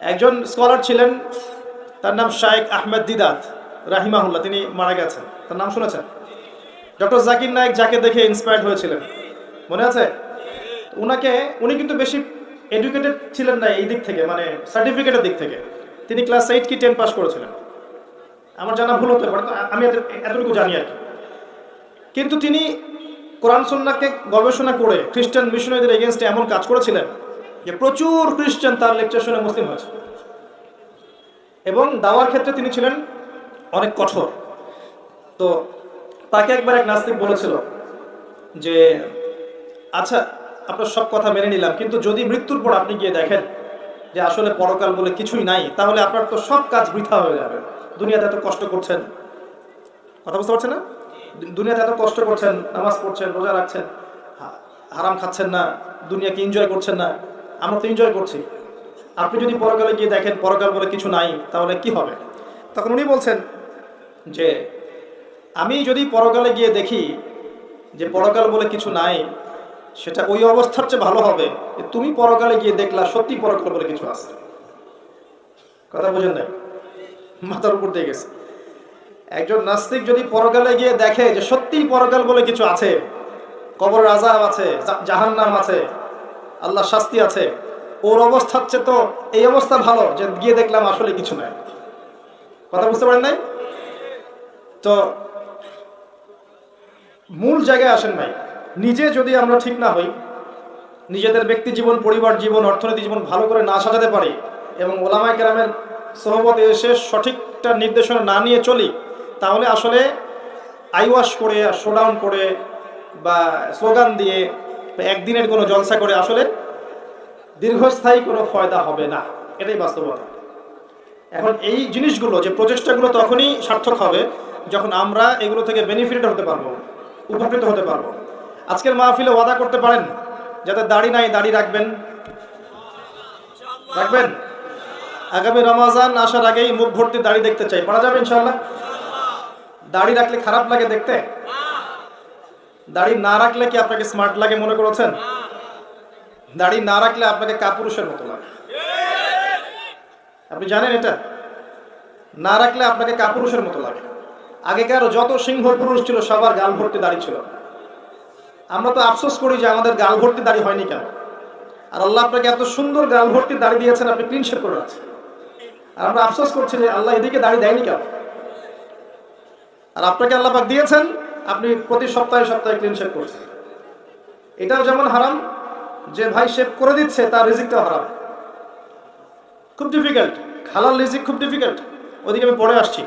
একজন স্কলার ছিলেন, তার নাম শায়েক আহমেদ দিদাত, রাহিমাহুল্লাহ, তিনি মারা গেছেন। তার নাম শুনেছেন? ডক্টর জাকির নায়ক যাকে দেখে ইন্সপায়ার্ড হয়েছিলেন। মনে আছে? উনাকে, উনি কিন্তু বেশি এডুকেটেড ছিলেন না এই দিক থেকে মানে সার্টিফিকেটের দিক থেকে। তিনি ক্লাস এইট কি টেন পাস করেছিলেন। আমার জানা ভুল হতে পারে আমি এত- এতটুকু জানি আর কি। কিন্তু তিনি কোরআন সন্নাকে গবেষণা করে খ্রিস্টান মিশনারিদের এগেনস্টে এমন কাজ করেছিলেন যে প্রচুর খ্রিস্টান তার লেকচার শুনে মুসলিম হয়েছে। এবং দাওয়ার ক্ষেত্রে তিনি ছিলেন অনেক কঠোর। তো তাকে একবার এক নাস্তিক বলেছিল যে আচ্ছা আপনার সব কথা মেনে নিলাম, কিন্তু যদি মৃত্যুর পর আপনি গিয়ে দেখেন যে আসলে পরকাল বলে কিছুই নাই, তাহলে আপনার তো সব কাজ বৃথা হয়ে যাবে। দুনিয়াতে এত কষ্ট করছেন। কথা বুঝতে পারছেন না? দুনিয়াতে এত কষ্ট করছেন, নামাজ পড়ছেন, রোজা রাখছেন হারাম খাচ্ছেন না, দুনিয়াকে এনজয় করছেন না। আমরা তো এনজয় করছি। আপনি যদি পরকালে গিয়ে দেখেন পরকাল বলে কিছু নাই তাহলে কি হবে? তখন উনি বলছেন যে আমি যদি পরকালে গিয়ে দেখি যে পরকাল বলে কিছু নাই সেটা ওই অবস্থার চেয়ে ভালো হবে তুমি পরকালে গিয়ে দেখলা সত্যি পরকাল বলে কিছু আছে। কথা বোঝেন নাই? মাথার উপর দিয়ে গেছে। একজন নাস্তিক যদি পরকালে গিয়ে দেখে যে সত্যিই পরকাল বলে কিছু আছে কবর আজাব আছে জাহান্নাম আছে আল্লাহ শাস্তি আছে। ওর অবস্থা হচ্ছে তো, এই অবস্থা ভালো, যে গিয়ে দেখলাম আসলে কিছু নাই। কথা বুঝতে পারেন নাই? তো, মূল জায়গায় আসেন ভাই। নিজে যদি আমরা ঠিক না হই, নিজেদের ব্যক্তি জীবন, পরিবার জীবন অর্থনীতি জীবন ভালো করে না সাজাতে পারি এবং ওলামাই গ্রামের সহবতে এসে সঠিকটা নির্দেশনা না নিয়ে চলি, তাহলে আসলে আইওয়াশ করে, শোডাউন করে বা স্লোগান দিয়ে একদিনের কোনো জলসা করে আসলে দীর্ঘস্থায়ী কোনো ফয়দা হবে না। এটাই বাস্তবতা। এখন এই জিনিসগুলো, যে প্রচেষ্টাগুলো তখনই সার্থক হবে যখন আমরা এগুলো থেকে বেনিফিটেড হতে পারব, উপকৃত হতে পারব। আজকের মাহফিলে ওয়াদা করতে পারেন, যাতে দাড়ি নাই দাড়ি রাখবেন। রাখবেন? আগামী রমাজান আসার আগেই মুখ ভর্তি দাড়ি দেখতে চাই। পারা যাবে ইনশাল্লাহ দাড়ি রাখলে খারাপ লাগে দেখতে? দাড়ি না রাখলে কি আপনাকে স্মার্ট লাগে মনে করেছেন? দাড়ি না রাখলে আপনাকে কাপুরুষের মতো লাগে। আপনি জানেন এটা? না রাখলে আপনাকে কাপুরুষের মতো লাগে। আগেকার যত সিংহ পুরুষ ছিল, সবার গাল ভর্তি দাড়ি ছিল। আমরা তো আফসোস করি যে আমাদের গাল ভর্তি দাড়ি হয়নি কেন? আর আল্লাহ আপনাকে এত সুন্দর গাল ভর্তি দাড়ি দিয়েছেন, আপনি ক্লিন শেপ করে আছেন আর আমরা আফসোস করছি যে আল্লাহ এদিকে দাড়ি দেয়নি কেন? আর আপনাকে আল্লাহ দিয়েছেন আপনি প্রতি সপ্তাহে সপ্তাহে ক্লিন শেপ করছেন। এটাও যেমন হারাম, যে ভাই শেভ করে দিচ্ছে, তার রিজিকটাও হারাম। খুব ডিফিকাল্ট খালার রিজিক খুব ডিফিকাল্ট ওদিকে আমি পড়ে আসছি।